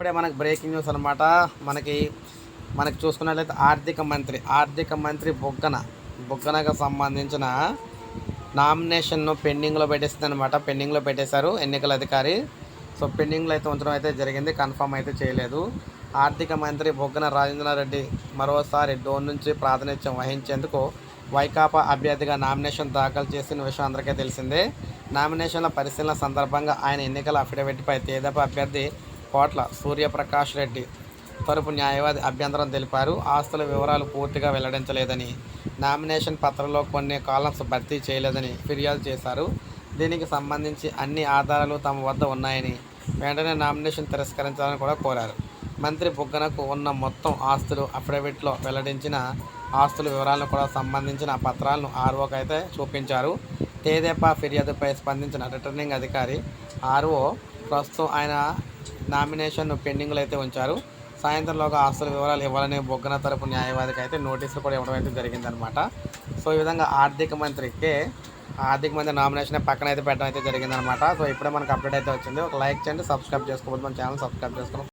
ఇప్పుడే మనకి breaking news అనమాట మనకి మనకి చూసుకున్నట్లయితే ఆర్థిక మంత్రి ఆర్థిక మంత్రి బొగ్గన బొగ్గనకు సంబంధించిన నామినేషన్ను పెండింగ్లో పెట్టేసింది అనమాట పెండింగ్లో పెట్టేశారు ఎన్నికల అధికారి. సో పెండింగ్లో అయితే ఉంచడం అయితే జరిగింది. కన్ఫర్మ్ అయితే చేయలేదు. ఆర్థిక మంత్రి బొగ్గన రాజేంద్రారెడ్డి మరోసారి డోన్ నుంచి ప్రాతినిధ్యం వహించేందుకు వైకాపా అభ్యర్థిగా నామినేషన్ దాఖలు చేసిన విషయం అందరికీ తెలిసిందే. నామినేషన్ల పరిశీలన సందర్భంగా ఆయన ఎన్నికల అఫిడవిట్పై తేదప అభ్యర్థి కోట్ల సూర్యప్రకాష్ రెడ్డి తరపు న్యాయవాది అభ్యంతరం తెలిపారు. ఆస్తుల వివరాలు పూర్తిగా వెల్లడించలేదని నామినేషన్ పత్రంలో కొన్ని కాలమ్స్ భర్తీ చేయలేదని ఫిర్యాదు చేశారు. దీనికి సంబంధించి అన్ని ఆధారాలు తమ వద్ద ఉన్నాయని వెంటనే నామినేషన్ తిరస్కరించాలని కూడా కోరారు. మంత్రి బుగ్గనకు ఉన్న మొత్తం ఆస్తులు అఫిడవిట్లో వెల్లడించిన ఆస్తుల వివరాలను కూడా సంబంధించిన పత్రాలను ఆర్ఓకి అయితే చూపించారు. తేదేపా ఫిర్యాదుపై స్పందించిన రిటర్నింగ్ అధికారి ఆర్ఓ ప్రస్తుతం ఆయన నామినేషన్ పెండింగ్లో అయితే ఉంచారు. సాయంత్రంలోగా ఆస్తుల వివరాలు ఇవ్వాలని బొగ్గన తరపు న్యాయవాదికి అయితే నోటీసులు కూడా ఇవ్వడం అయితే జరిగిందనమాట సో ఈ విధంగా ఆర్థిక మంత్రికి ఆర్థిక మంత్రి నామినేషన్ పక్కన అయితే పెట్టడం అయితే జరిగిందనమాట సో ఇప్పుడే మనకు అప్డేట్ అయితే వచ్చింది. ఒక లైక్ చేయండి సబ్స్క్రైబ్ చేసుకోవద్దు. మన ఛానల్ సబ్స్క్రైబ్ చేసుకోవడం